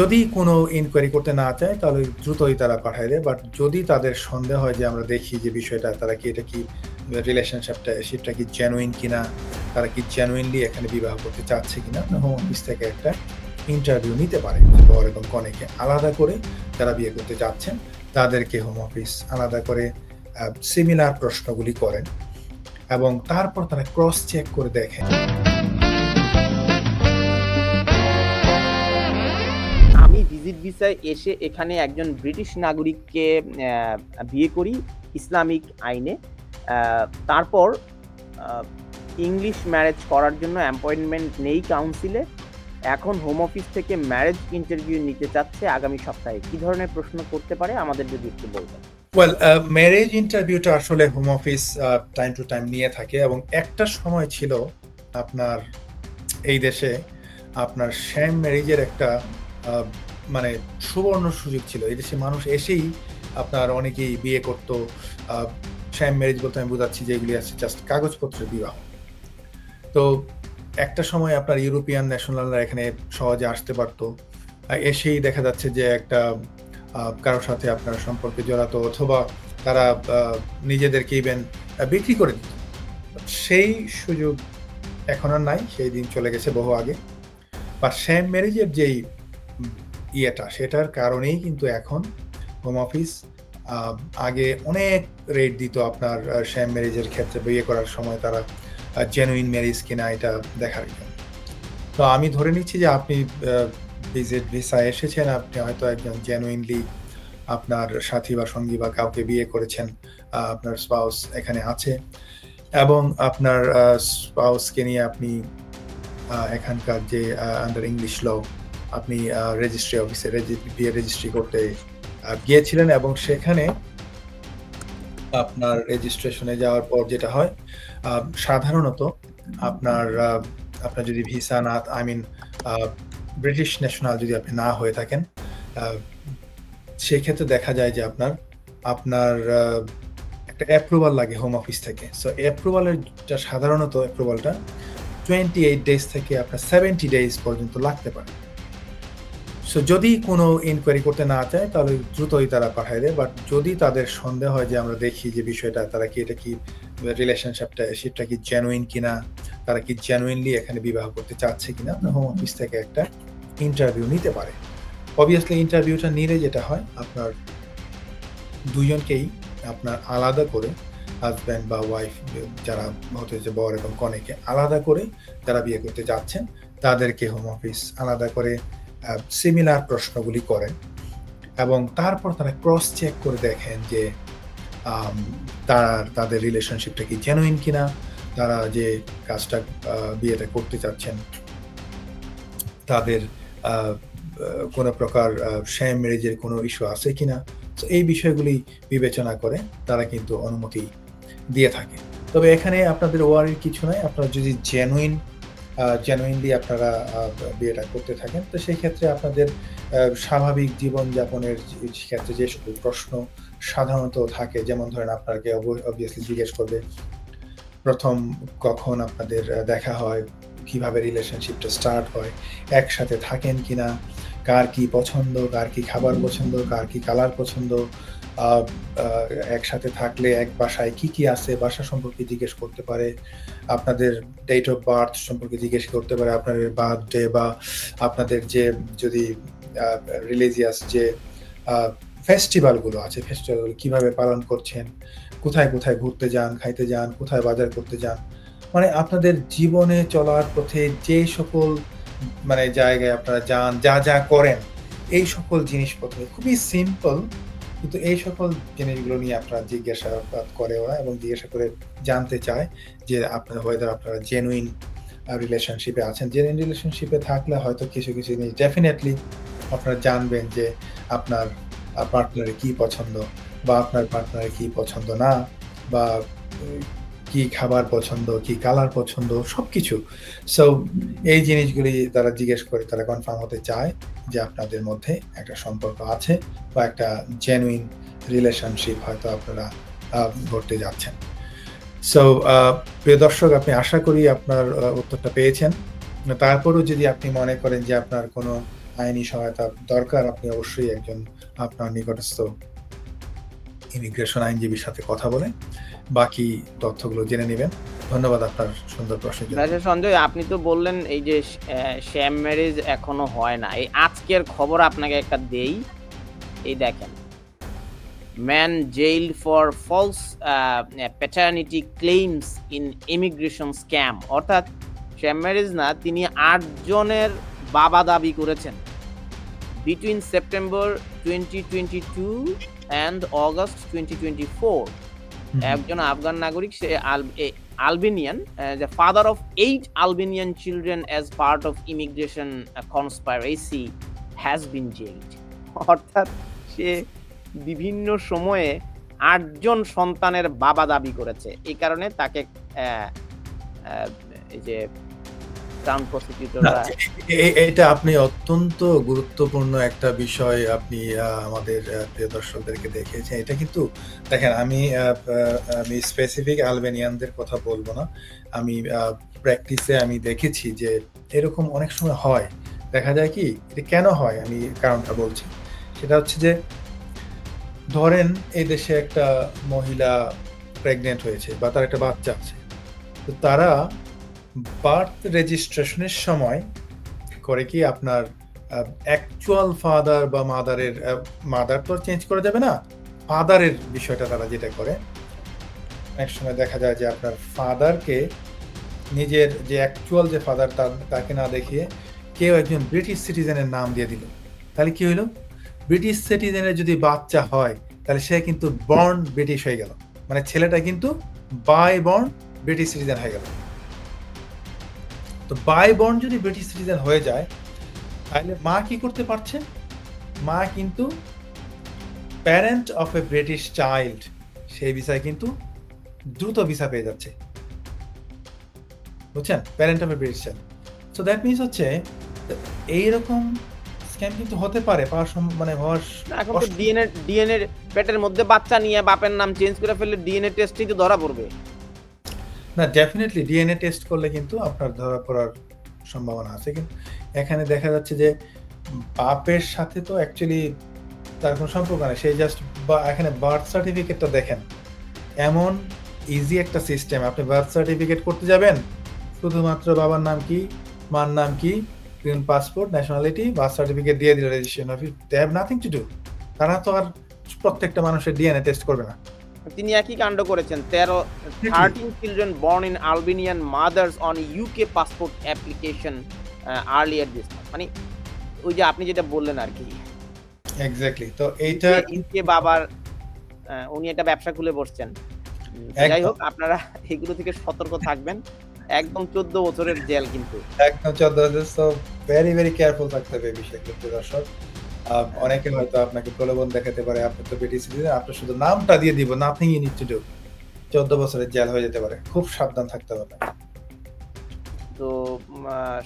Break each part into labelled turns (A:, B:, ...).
A: যদি কোনো ইনকোয়ারি করতে না চায়, তাহলে দ্রুতই তারা পাঠায় দেয় বাট যদি তাদের সন্দেহ হয় যে আমরা দেখি যে বিষয়টা, তারা কি এটা কি রিলেশনশিপটা শিপটা কি জেনুইন কিনা, তারা কি জেনুইনলি এখানে বিবাহ করতে চাচ্ছে কিনা হোম অফিস থেকে একটা ইন্টারভিউ নিতে পারে বর এবং কনেকে আলাদা করে যারা বিয়ে করতে যাচ্ছেন তাদেরকে হোম অফিস আলাদা করে সিমিলার প্রশ্নগুলি করেন এবং তারপর তারা ক্রস চেক করে দেখেন।
B: ভিসায় এসে এখানে একজন ব্রিটিশ নাগরিককে বিয়ে করি ইসলামিক আইনে। তারপর ইংলিশ ম্যারেজ করার জন্য অ্যাপয়েন্টমেন্ট নেই কাউন্সিলে এখন হোম অফিস থেকে ম্যারেজ ইন্টারভিউ নিতে চাচ্ছে আগামী সপ্তাহে। কি ধরনের প্রশ্ন করতে পারে? আমাদের যদি একটু বলতেন।
A: ওয়েল ম্যারেজ ইন্টারভিউটা আসলে Home Office time to time নিয়ে থাকে এবং একটা সময় ছিল আপনার এই দেশে আপনার শ্যাম ম্যারেজের একটা মানে সুবর্ণ সুযোগ ছিল। এই দেশে মানুষ এসেই আপনার অনেকেই বিয়ে করতো শ্যাম ম্যারেজ বলতে আমি বোঝাচ্ছি যেগুলি আছে জাস্ট কাগজপত্রের বিবাহ। তো একটা সময় আপনার ইউরোপিয়ান ন্যাশনালরা এখানে সহজে আসতে পারতো। এসেই দেখা যাচ্ছে যে একটা কারোর সাথে আপনার সম্পর্কে জড়াতো অথবা তারা নিজেদেরকে ইভেন বিক্রি করে দিত। সেই সুযোগ এখন আর নাই, সেই দিন চলে গেছে বহু আগে। বা শ্যাম ম্যারেজের যেই ইয়েটা, সেটার কারণেই কিন্তু এখন হোম অফিস আগে অনেক রেট দিত আপনার শ্যাম ম্যারেজের ক্ষেত্রে বিয়ে করার সময় তারা জেনুইন ম্যারেজ কিনা এটা দেখার জন্য। তো আমি ধরে নিচ্ছি যে আপনি ভিজিট ভিসা এসেছেন, আপনি হয়তো একজন জেনুইনলি আপনার সাথী বা সঙ্গী বা কাউকে বিয়ে করেছেন আপনার স্পাউস এখানে আছে এবং আপনার স্পাউসকে নিয়ে আপনি এখানকার যে আন্ডার ইংলিশ ল আপনি রেজিস্ট্রি অফিসে বিয়ে রেজিস্ট্রি করতে গিয়েছিলেন এবং সেখানে আপনার রেজিস্ট্রেশনে যাওয়ার পর যেটা হয় সাধারণত আপনার আপনার যদি ভিসা না আই মিন ব্রিটিশ ন্যাশনাল যদি আপনি না হয়ে থাকেন সেক্ষেত্রে দেখা যায় যে আপনার আপনার একটা অ্যাপ্রুভাল লাগে হোম অফিস থেকে। সো অ্যাপ্রুভালের যা সাধারণত অ্যাপ্রুভালটা টোয়েন্টি এইট ডেজ থেকে আপনার সেভেন্টি ডেজ পর্যন্ত লাগতে পারে। সো যদি কোনো ইনকোয়ারি করতে না চায়, তাহলে দ্রুতই তারা পাঠায় দেয়। বাট যদি তাদের সন্দেহ হয় যে আমরা দেখি যে বিষয়টা, তারা কি এটা কি রিলেশনশিপটা শিপটা কি জেনুইন কিনা, তারা কি জেনুইনলি এখানে বিবাহ করতে চাচ্ছে কিনা হোম অফিস থেকে একটা ইন্টারভিউ নিতে পারে। অবভিয়াসলি ইন্টারভিউটা নিলে যেটা হয়, আপনার দুজনকেই আপনার আলাদা করে হাজব্যান্ড বা ওয়াইফ যারা হতে যে বর এবং কনেকে আলাদা করে যারা বিয়ে করতে যাচ্ছেন। তাদেরকে হোম অফিস আলাদা করে সিমিলার প্রশ্নগুলি করেন এবং তারপর তারা ক্রস চেক করে দেখেন যে তার, তাদের রিলেশনশিপটা কি জেনুইন কিনা, তারা যে কাজটা বিয়েটা করতে চাচ্ছেন, তাদের কোনো প্রকার শ্যাম ম্যারেজের কোনো ইস্যু আছে কিনা তো এই বিষয়গুলি বিবেচনা করে তারা কিন্তু অনুমতি দিয়ে থাকে। তবে এখানে আপনাদের ওয়ারির কিছু নাই, আপনারা যদি জেনুইন জেনুইনলি আপনারা বিয়েটা করতে থাকেন। তো সেই ক্ষেত্রে আপনাদের স্বাভাবিক জীবনযাপনের ক্ষেত্রে যে সকল প্রশ্ন সাধারণত থাকে, যেমন ধরেন আপনাকে অবভিয়াসলি জিজ্ঞেস করবে, প্রথম কখন আপনাদের দেখা হয়? কীভাবে রিলেশনশিপটা স্টার্ট হয়? একসাথে থাকেন কিনা? কার কি পছন্দ? কার কি খাবার পছন্দ? কার কি কালার পছন্দ? একসাথে থাকলে এক বাসায় কি কি আছে, বাসা সম্পর্কে জিজ্ঞেস করতে পারে, আপনাদের ডেট অফ বার্থ সম্পর্কে জিজ্ঞেস করতে পারে আপনাদের বার্থডে বা আপনাদের যে যদি রিলিজিয়াস যে ফেস্টিভ্যালগুলো আছে ফেস্টিভ্যালগুলো কীভাবে পালন করছেন, কোথায় কোথায় ঘুরতে যান, খাইতে যান, কোথায় বাজার করতে যান মানে আপনাদের জীবনে চলার পথে যে সকল মানে জায়গায় আপনারা যান, যা যা করেন, এই সকল জিনিসপত্র, খুবই সিম্পল কিন্তু এই সকল জিনিসগুলো নিয়ে আপনারা জিজ্ঞাসাবাদ করে ওরা এবং জিজ্ঞাসা করে জানতে চায় যে আপনার হয়তো আপনারা জেনুইন রিলেশনশিপে আছেন। জেনুইন রিলেশনশিপে থাকলে হয়তো কিছু কিছু জিনিস ডেফিনেটলি আপনারা জানবেন যে আপনার পার্টনারের কি পছন্দ বা আপনার পার্টনারের কি পছন্দ না বা কি খাবার পছন্দ, কি কালার পছন্দ সব কিছু সো এই জিনিসগুলি তারা জিজ্ঞেস করে, তারা কনফার্ম হতে চায় যে আপনাদের মধ্যে একটা সম্পর্ক আছে বা একটা জেনুইন রিলেশনশিপ হয়তো আপনারা ঘটতে যাচ্ছেন। সো প্রিয় দর্শক, আপনি আশা করি আপনার উত্তরটা পেয়েছেন। তারপরও যদি আপনি মনে করেন যে আপনার কোনো আইনি সহায়তা দরকার, আপনি অবশ্যই একজন আপনার নিকটস্থ ইমিগ্রেশন আইনজীবীর সাথে কথা বলে বাকি তথ্যগুলো জেনে নেবেন। ধন্যবাদ আপনার সুন্দর প্রশ্নের জন্য।
B: সঞ্জয়, আপনি তো বললেন এই যে শ্যাম ম্যারেজ এখনও হয় না। এই আজকের খবর আপনাকে একটা দেই। এই দেখেন। Man jail for false paternity claims in immigration scam অর্থাৎ শ্যাম ম্যারেজ না, তিনি আট জনের বাবা দাবি করেছেন। Between September twenty twenty two and August twenty twenty four একজন আফগান নাগরিক সে Albanian the father of eight Albanian children as part of immigration conspiracy has been jailed অর্থাৎ সে বিভিন্ন সময়ে আটজন সন্তানের বাবা দাবি করেছে। এই কারণে তাকে এই যে
A: না,
B: প্রসিকিউটররা
A: এটা আপনি অত্যন্ত গুরুত্বপূর্ণ একটা বিষয় আপনি আমাদের প্রিয় দর্শকদেরকে দেখিয়েছেন। এটা কিন্তু দেখেন আমি আমি স্পেসিফিক আলবেনিয়ানদের কথা বলব না। আমি প্র্যাকটিসে আমি দেখেছি যে এরকম অনেক সময় হয়। দেখা যায় কি এটা কেন হয়? আমি কারণটা বলছি। সেটা হচ্ছে যে ধরেন এই দেশে একটা মহিলা প্রেগনেন্ট হয়েছে বা তার একটা বাচ্চা আছে। তো তারা বার্থ রেজিস্ট্রেশনের সময় করে কি আপনার অ্যাকচুয়াল ফাদার বা মাদারের মাদার তো চেঞ্জ করা যাবে না, ফাদারের বিষয়টা তারা যেটা করে, এক সময় দেখা যায় যে আপনার ফাদারকে নিজের যে অ্যাকচুয়াল যে ফাদার তাকে না দেখিয়ে কেউ একজন ব্রিটিশ সিটিজেনের নাম দিয়ে দিল। তাহলে কি হইল? ব্রিটিশ সিটিজেনের যদি বাচ্চা হয়, তাহলে সে কিন্তু বর্ন ব্রিটিশ হয়ে গেল। মানে ছেলেটা কিন্তু বাই বর্ন ব্রিটিশ সিটিজেন হয়ে গেল। তো বাই বর্ন যদি ব্রিটিশ সিটিজেন হয়ে যায় তাহলে মা কি করতে পারছে? মা কিন্তু parent of a British child সেই বিষয়ে কিন্তু দ্রুত ভিসা পেয়ে যাচ্ছে। বুঝছেন? Parent of a British child so that means হচ্ছে এইরকম স্ক্যাম কিন্তু হতে পারে পাওয়ার মানে হওয়ার
B: এখন তো ডিএনএ ডিএনএ পেটের মধ্যে বাচ্চা নিয়ে বাপের নাম চেঞ্জ করে ফেললে ডিএনএ টেস্টই তো ধরা পড়বে।
A: না ডেফিনেটলি ডিএনএ টেস্ট করলে কিন্তু আপনার ধরা পড়ার সম্ভাবনা আছে। কিন্তু এখানে দেখা যাচ্ছে যে বাপের সাথে তো অ্যাকচুয়ালি তার কোনো সম্পর্ক নেই। সেই জাস্ট বা, এখানে বার্থ সার্টিফিকেটটা দেখেন। এমন ইজি একটা সিস্টেম আপনি বার্থ সার্টিফিকেট করতে যাবেন, শুধুমাত্র বাবার নাম কি, মার নাম কি green passport nationality birth certificate দিয়ে দিল registration office they have nothing to do তারা তো আর প্রত্যেকটা মানুষের ডিএনএ টেস্ট করবে না।
B: তিনি একই কাণ্ড করেছেন। তেরো thirteen children born in Albanian mothers on UK passport application earlier this মানে ওই যে আপনি যেটা বললেন আর কি।
A: এক্স্যাক্টলি তো এইটা
B: ইউকে বাবার উনি একটা ব্যবসা খুলে বসছেন। যাই হোক আপনারা এগুলো থেকে সতর্ক থাকবেন। একদম চোদ্দ বছরের জেল কিন্তু।
A: একদম চোদ্দ হাজার তো ভেরি ভেরি কেয়ারফুল থাকতে হবে বিষয়ে ক্ষেত্রে দর্শক। অনেকে হয়তো আপনাকে প্রলোভন দেখাতে পারে আপনি তো ব্রিটিশ সিটিজেন আপনি শুধু নামটা দিয়ে দিব nothing you need to do চোদ্দ বছরের জেল হয়ে যেতে পারে। খুব সাবধান থাকতে হবে
B: তো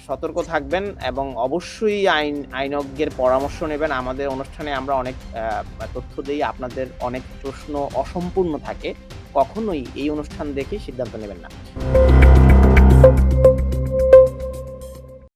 B: সতর্ক থাকবেন এবং অবশ্যই আইন, আইনজ্ঞের পরামর্শ নেবেন। আমাদের অনুষ্ঠানে আমরা অনেক তথ্য দিই, আপনাদের অনেক প্রশ্ন অসম্পূর্ণ থাকে। কখনোই এই অনুষ্ঠান দেখে সিদ্ধান্ত নেবেন না।